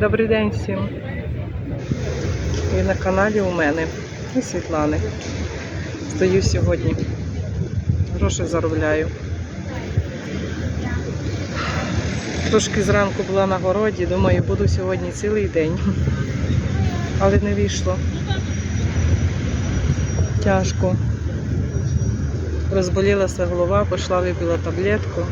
Добрий день всім. І на каналі у мене і Світлани. Стою сьогодні. Гроші заробляю. Трошки зранку була на городі, думаю, буду сьогодні цілий день. Але не вийшло. Тяжко. Розболілася голова, пішла випила таблетку.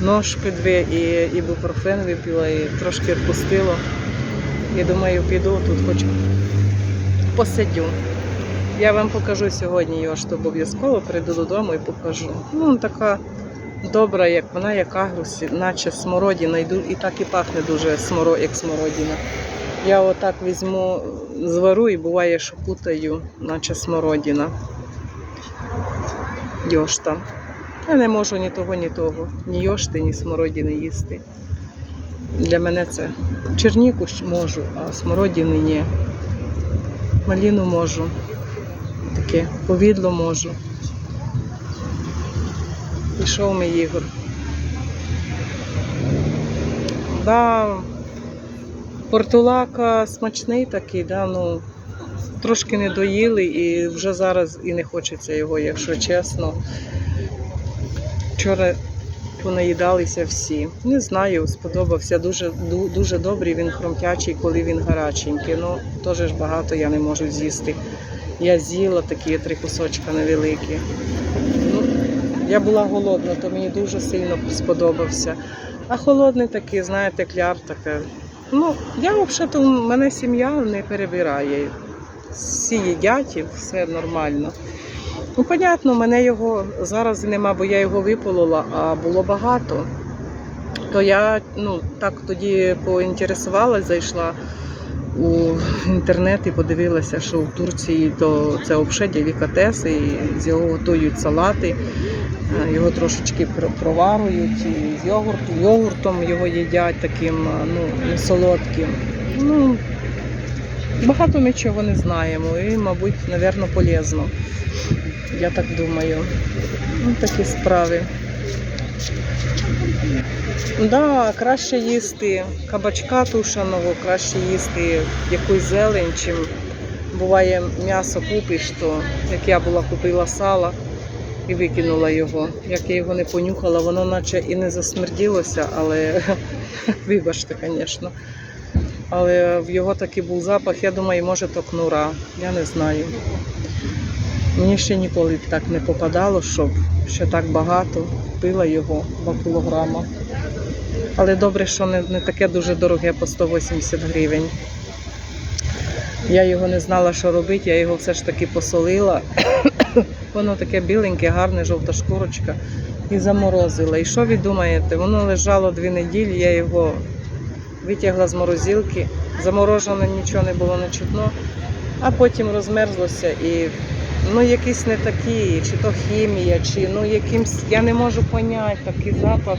Ножки дві і ібупрофен випила і трошки відпустило. І думаю, піду тут хоч посидю. Я вам покажу сьогодні його, що обов'язково прийду додому і покажу. Ну, така добра, як вона, як агрус, наче смородина. І так і пахне дуже сморо, як смородина. Я отак візьму, звару і буває, що путаю, наче смородина. Йошта. Я не можу ні того, ні того. Ні йошти, ні смородини їсти. Для мене це черніку можу, а смородини ні. Маліну можу. Таке повідло можу. Пішов мій Ігор. Да, портулака смачний такий, да, ну, трошки не доїли і вже зараз і не хочеться його, якщо чесно. Вчора понаїдалися всі. Не знаю, сподобався. Дуже, ду- дуже добрий, він хромтячий, коли він гаряченький. Ну, теж багато я не можу з'їсти. Я з'їла такі три кусочка невеликі. Ну, я була голодна, то мені дуже сильно сподобався. А холодний такий, знаєте, кляр таке. Ну, я взагалі, у мене сім'я не перебирає. Всі їдять і все нормально. Ну, понятно, мене його зараз нема, бо я його виполола, а було багато. То я ну, так тоді поінтересувалася, зайшла у інтернет і подивилася, що в Турції то це взагалі делікатеси, і з його готують салати, е, його трошечки пр- проварують, і з йогуртом, йогуртом його їдять таким е, ну, солодким. Ну, багато ми чого не знаємо і, мабуть, напевно, полезно. Я так думаю. Ну, такі справи. Да, краще їсти кабачка тушеного, краще їсти якусь зелень, чим буває м'ясо купиш, то як я була купила сало і викинула його. Як я його не понюхала, воно наче і не засмерділося, але вибачте, звісно. Але в його такий був запах, я думаю, може то кнура. Я не знаю. Мені ще ніколи так не попадало, щоб ще так багато пила його 2 кілограма. Але добре, що не, не таке дуже дороге по 180 гривень. Я його не знала, що робити, я його все ж таки посолила. Воно таке біленьке, гарне, жовта шкурочка. І заморозила. І що ви думаєте? Воно лежало дві неділі, я його витягла з морозилки. Заморожено нічого не було не чутно, а потім розмерзлося і ну якісь не такі, чи то хімія, чи ну якимсь, я не можу поняти, такий запах.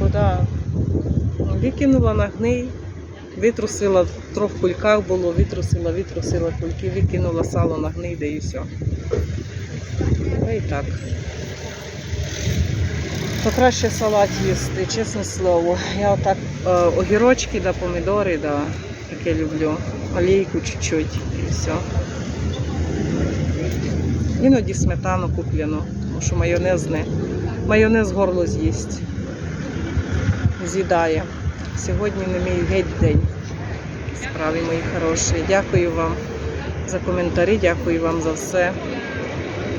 Вода. Викинула на гний, витрусила, в кульках було, витрусила, витрусила кульки, викинула сало на гний, де і все. Ну і так. То краще салат їсти, чесне слово. Я отак е, огірочки да помідори, да, таке люблю. Олійку чуть-чуть і все. Іноді сметану куплено, тому що майонез не. Майонез горло з'їсть. З'їдає. Сьогодні не мій геть день. Справи мої хороші. Дякую вам за коментарі, дякую вам за все.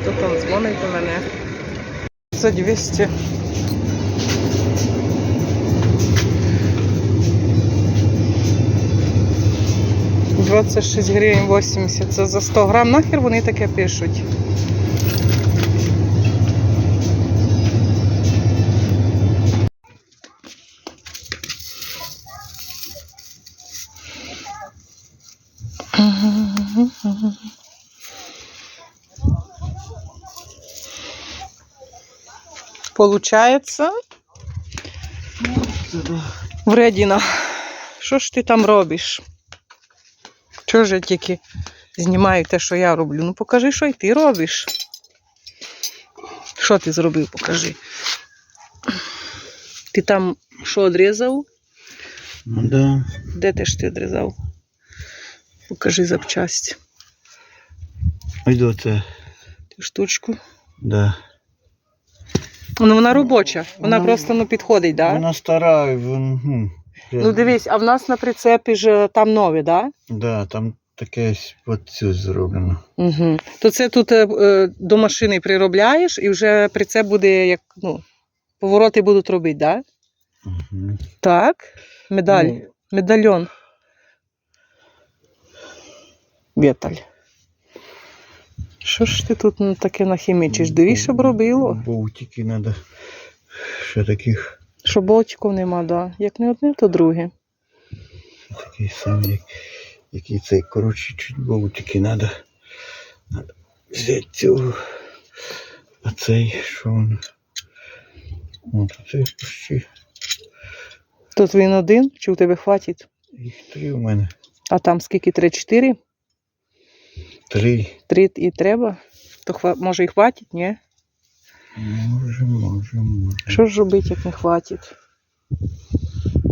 Хто там дзвонить до мене? За 200. Двадцять шість гривень 80. Це за 100 грам. Нахер вони таке пишуть. Получається. Вредіна. Що ж ти там робиш? Чого ж я тільки знімаю те, що я роблю? Ну покажи, що й ти робиш. Що ти зробив, покажи. Ти там що одрізав? Ну да. Де ти ж ти відрізав? Покажи запчасть. Ось оце. Ту штучку. Да. Ну вона робоча, вона Вона- просто ну, підходить, так? Да? Вона стара, вон, ну, дивись, а в нас на прицепі ж там нові, так? Да, там таке от цю зроблено. Угу. То це тут е, е, до машини приробляєш і вже прицеп буде як, ну, повороти будуть робити, так? Да? Угу. Так. Медаль. Ну, Медальон. Віталь. Що ж ти тут ну, таке нахімічиш? Дивись, щоб робило. Болтики треба. Ще таких, Що болтиків нема, да. Як не одне, то друге. такий самий, як, який цей. Коротше, чуть болтики треба. Надо взяти цього. А цей, що він? От цей почти. Тут він один, чи у тебе хватить? Їх три у мене. А там скільки? Три-чотири? Три. Три і треба? То може і хватить, ні? Може, може, може. Що ж робити, як не хватить?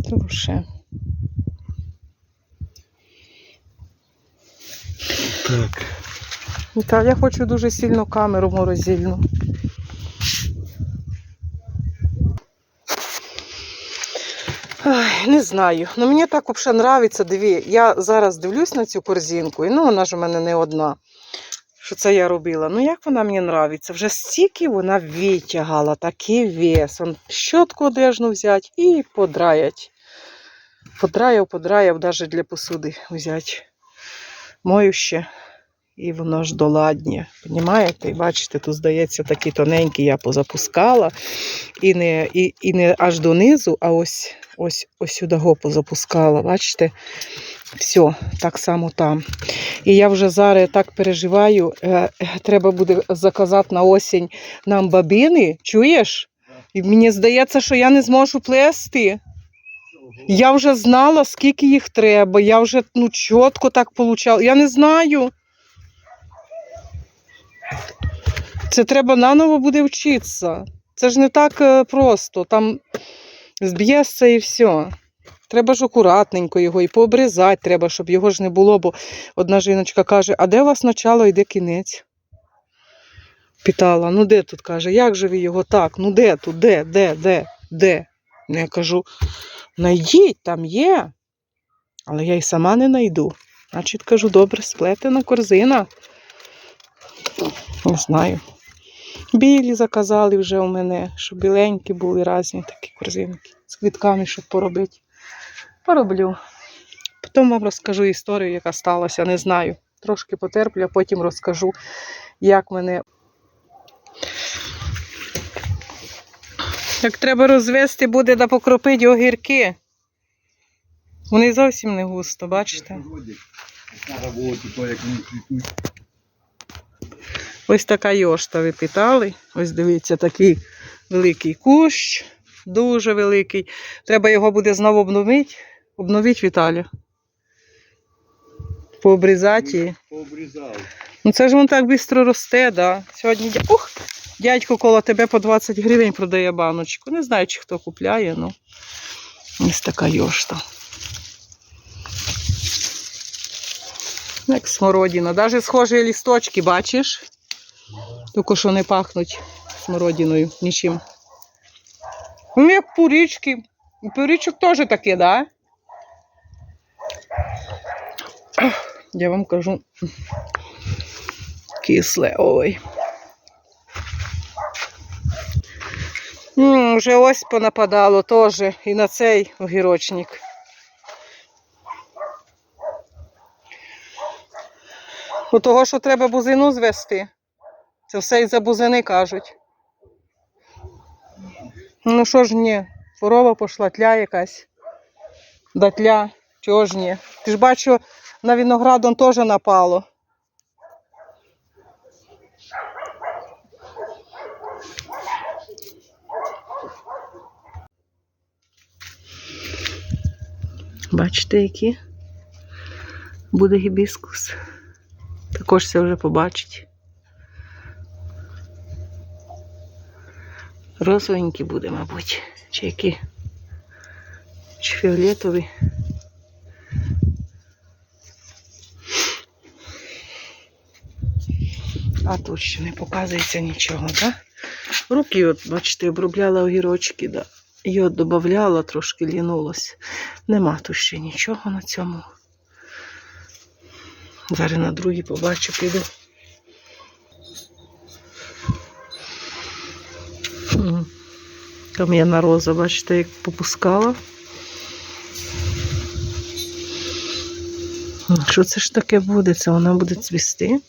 То вже. Так. Та я хочу дуже сильно камеру морозильну. Ай, не знаю. Ну мені так взагалі подобається. Диві, я зараз дивлюсь на цю корзинку, і ну вона ж у мене не одна. Що це я робила? Ну як вона мені подобається? Вже стільки вона витягала, такий вес. Он щотку одежну взяти і подраять. Подраяв, подраяв, навіть для посуди взяти. Мою ще. І воно ж доладнє. Понімаєте? І бачите, тут здається такі тоненькі я позапускала. І не, і, і не аж донизу, а ось ось, ось сюди го позапускала. Бачите? Все, так само там. І я вже зараз так переживаю. е, Треба буде заказати на осінь нам бабини. Чуєш? І мені здається, що я не зможу плести. Я вже знала, скільки їх треба. Я вже ну, чітко так получала. Я не знаю. Це треба наново буде вчитися. Це ж не так е, просто. Там зб'єшся і все. Треба ж акуратненько його і пообрізати треба, щоб його ж не було, бо одна жіночка каже, а де у вас начало і де кінець? Питала, ну де тут каже, як же ви його так? Ну де тут, де, де, де, де? Ну, я кажу, найдіть, там є. Але я й сама не найду. Значить, кажу, добре, сплетена корзина. Не знаю. Білі заказали вже у мене, щоб біленькі були різні такі корзинки з квітками, щоб поробити. Пороблю. Потім вам розкажу історію, яка сталася, не знаю. Трошки потерплю, а потім розкажу, як мене. Як треба розвести, буде да покропити огірки. Вони зовсім не густо, бачите? Ось така йошта випитали. Ось дивіться, такий великий кущ, дуже великий. Треба його буде знову обновити. Обновити Віталію. Пообрізати. її. Пообрізав. Ну це ж він так швидко росте, да. Сьогодні Ух, дядько коло тебе по 20 гривень продає баночку. Не знаю, чи хто купляє, ну ось така йошта. Як смородина. Навіть схожі лісточки, бачиш? Тільки що не пахнуть смородиною нічим. Ну, як пурічки. Пурічок теж таке, да? Я вам кажу. Кисле, ой. М, Вже ось понападало теж і на цей огірочник. У того, що треба бузину звести. Це все із-за бузини кажуть. Ну що ж ні, хвороба пішла, тля якась. Датля, чого ж ні. Ти ж бачу, на виноград он теж напало. Бачите, які? Буде гібіскус. Також це вже побачить. Розовенький буде, мабуть. Чи які? Чи фіолетовий. А тут ще не показується нічого, так? Руки, от, бачите, обробляла огірочки, да. Йод додавала, трошки лінулась. Нема тут ще нічого на цьому. Зараз на другий побачу, піду. Кам'яна роза, бачите, як попускала. Що це ж таке буде? Це вона буде цвісти?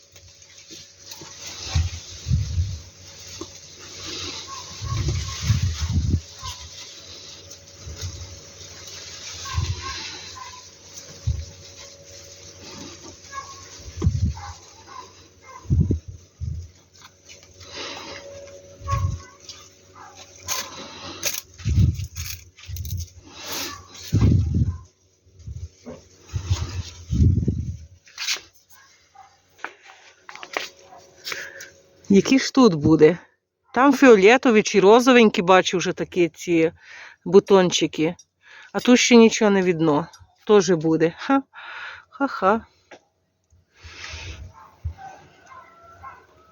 Які ж тут буде? Там фіолетові чи розовенькі, бачу вже такі ці бутончики. А тут ще нічого не видно. Тоже буде. Ха. Ха-ха.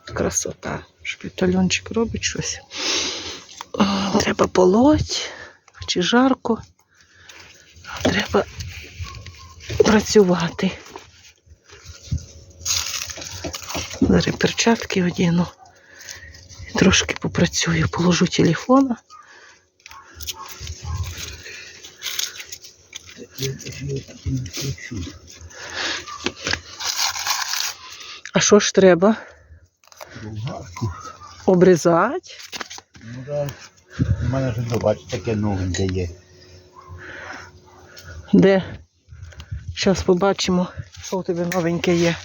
Красота. Шпитальончик робить щось. Треба полоть, чи жарко. Треба працювати. Зараз перчатки одіну. Трошки попрацюю, положу телефона. А що ж треба? Болгарку. Обрізати? Ну да. У мене ж ну, бачите, таке новеньке є. Де? Зараз побачимо, що у тебе новеньке є.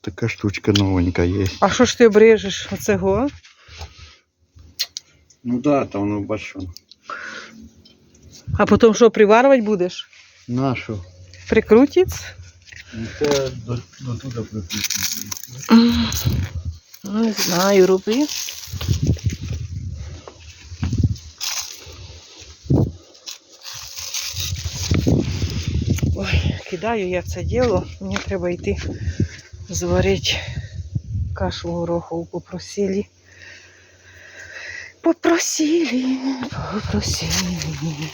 Така штучка новенька є. А що ж ти обрежеш? Оцего? Ну да, там воно бачу. А потім що, приварювати будеш? Нашу. Прикрутиться? Ну це до, до туди прикрутити. М. Не знаю, роби. Ой, кидаю я це діло. Мені треба йти зварити кашу горохову попросили. Попросили, попросили.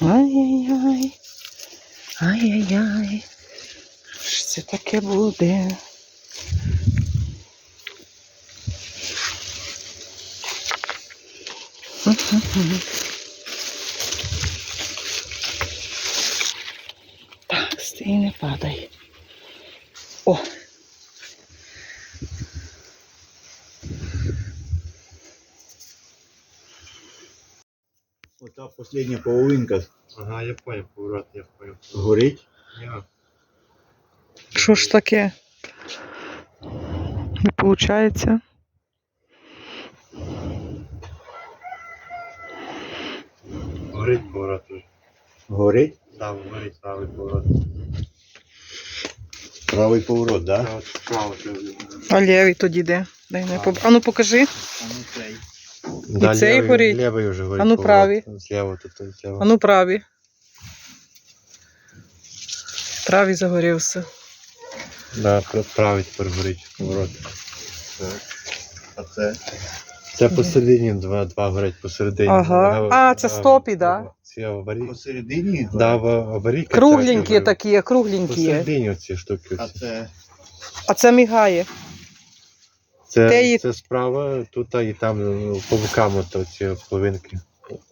Ай-яй-яй. Ай-яй-яй. Що це таке буде? Так, стій, не падай. О! Ота остання половинка Ага, я понял, поворот, я понял. горить. Я... Що ж таке? Не виходить. Горить поворот уже. Горить. Да, горить правий поворот. Правий поворот, так? Да? А лівий тоді де? Дай не поб... А ну покажи. А ну цей. Да, цей левый- горить? Левый уже горить. А ну, правий. Тут, тут, слева. А ну правий. Правий загорівся. Да, правий тепер горить поворот. Так. А це? Це посередині два, два горять посередині. Ага. Лево- А, це лево- стопі, да? Ці аварійки. Посередині? Да, в- аварійка. Кругленькі так, такі, кругленькі. Посередині оці штуки. А оці. це? А це мігає. Це, Те і- це справа, тут і там ну, по бокам от ці половинки.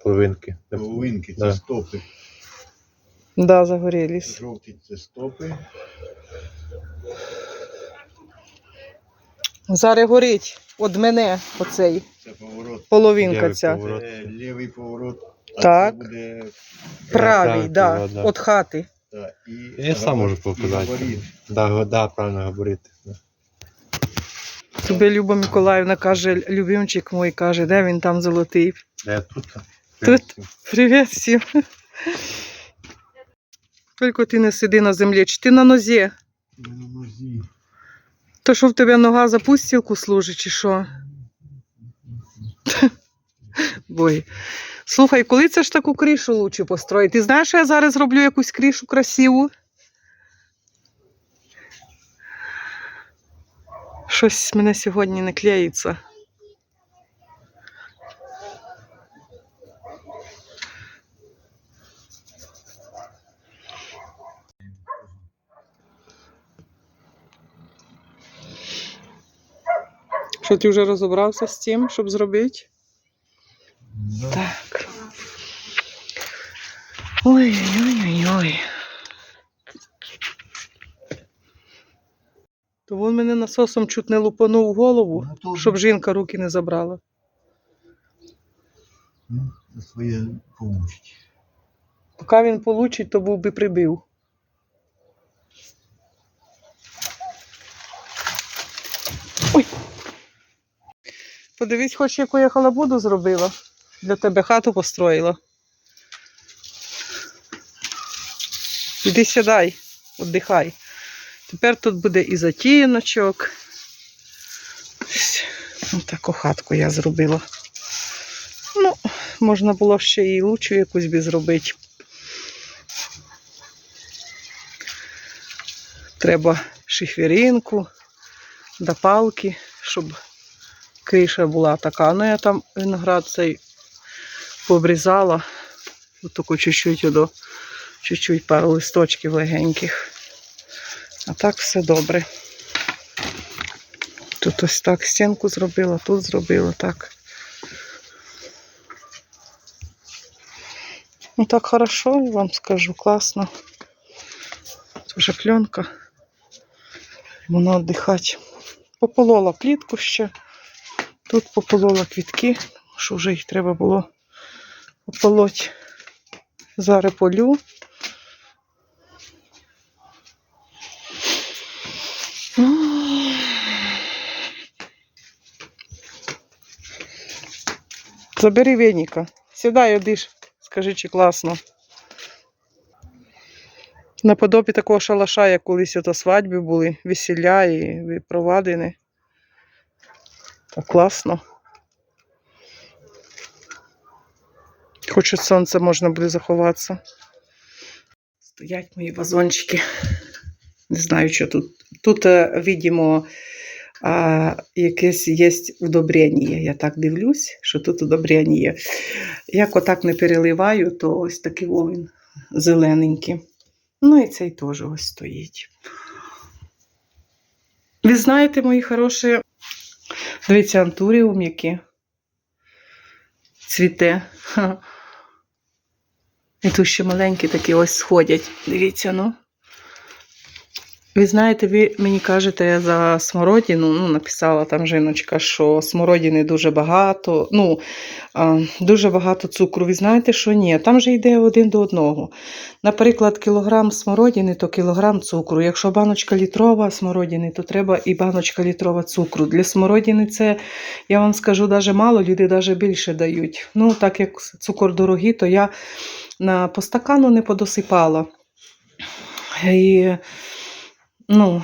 Половинки. Половинки, це Да. стопи. Да, загорілись. Жовті це стопи. Зараз горить від мене оцей Це поворот. половинка Лівий ця. поворот. Це лівий поворот. А Так. це буде Правий, правий да, да. від хати. та, і Я сам можу показати. габарит. Да, го- да, правильно говорити. Да. Тобі Люба Миколаївна каже, любимчик мій каже, де він там золотий. Де тут? Тут. Привіт всім. Тільки ти не сиди на землі, чи ти на нозі? На нозі. То що в тебе нога за пустілку служить, чи що? Бой. Слухай, коли це ж таку кришу лучше построїти? Ти знаєш, я зараз роблю якусь кришу красиву? Щось мене сьогодні не клеїться. Що ти вже розібрався з тим, щоб зробити? Ой-ой-ой-ой. То він мене насосом чуть не лупанув голову, щоб жінка руки не забрала. Ну, своє помочь. Поки він получить, то був би прибив. Ой. Подивись, хоч яку я халабуду зробила. Для тебе хату построїла. Іди сідай, віддихай. Тепер тут буде і затіночок. Ось таку хатку я зробила. Ну, можна було ще і лучшу якусь би зробити. Треба шиферинку, до палки, щоб криша була така. Ну, я там виноград цей пообрізала. Отаку чуть-чуть до чуть-чуть пару листочків легеньких. А так все добре. Тут ось так стінку зробила, тут зробила так. Ну так хорошо, я вам скажу, класно. Тоже пленка. Воно віддихати. Пополола плітку ще. Тут пополола квітки, що вже їх треба було пополоть. Зараз полю. Забери веника. Сідай, одиш. Скажи, чи класно. Наподобі такого шалаша, як колись ото свадьби були, весілля і провадини. Так класно. Хоч від сонця можна буде заховатися. Стоять мої вазончики. Не знаю, що тут. Тут, е, видимо, а, якесь є удобрення. Я так дивлюсь, що тут удобрення. Як отак не переливаю, то ось такий він зелененький. Ну і цей теж ось стоїть. Ви знаєте, мої хороші, дивіться, антуріум які цвіте. І тут ще маленькі такі ось сходять. Дивіться, ну. Ви знаєте, ви мені кажете за смородину, ну, написала там жіночка, що смородини дуже багато, ну, дуже багато цукру. Ви знаєте, що ні, там же йде один до одного. Наприклад, кілограм смородини, то кілограм цукру. Якщо баночка літрова смородини, то треба і баночка літрова цукру. Для смородини це, я вам скажу, даже мало, люди навіть більше дають. Ну, так як цукор дорогий, то я на по стакану не подосипала. І Ну,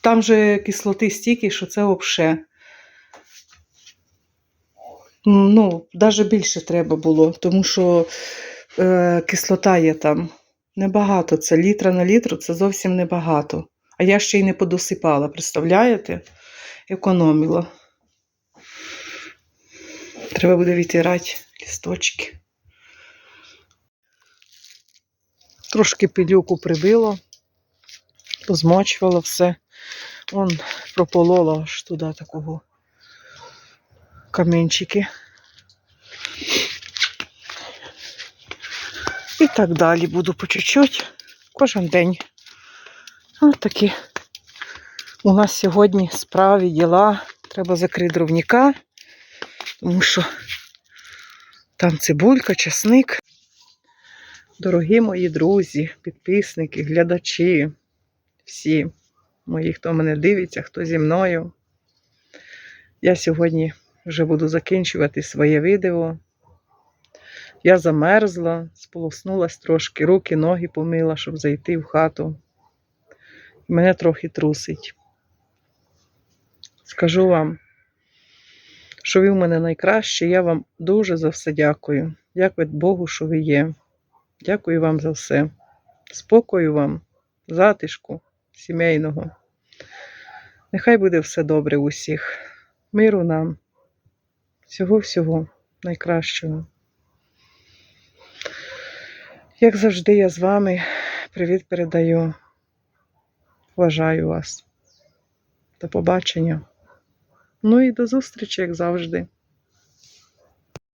там же кислоти стільки, що це взагалі. Ну, навіть більше треба було, тому що е, кислота є там. Небагато. Це літра на літру, це зовсім небагато. А я ще й не подосипала, представляєте? Економила. Треба буде відтирати лісточки. Трошки пилюку прибило позмочувала все. Вон прополола аж туди такого камінчики. І так далі буду по чуть-чуть кожен день. Ось такі у нас сьогодні справи, діла. Треба закрити дровніка, тому що там цибулька, часник. Дорогі мої друзі, підписники, глядачі всі мої, хто мене дивиться, хто зі мною. Я сьогодні вже буду закінчувати своє відео. Я замерзла, сполоснулась трошки, руки, ноги помила, щоб зайти в хату. Мене трохи трусить. Скажу вам, що ви в мене найкраще. Я вам дуже за все дякую. Дякую Богу, що ви є. Дякую вам за все. Спокою вам, затишку сімейного. Нехай буде все добре у всіх. Миру нам. Всього-всього найкращого. Як завжди, я з вами. Привіт передаю. Вважаю вас. До побачення. Ну і до зустрічі, як завжди.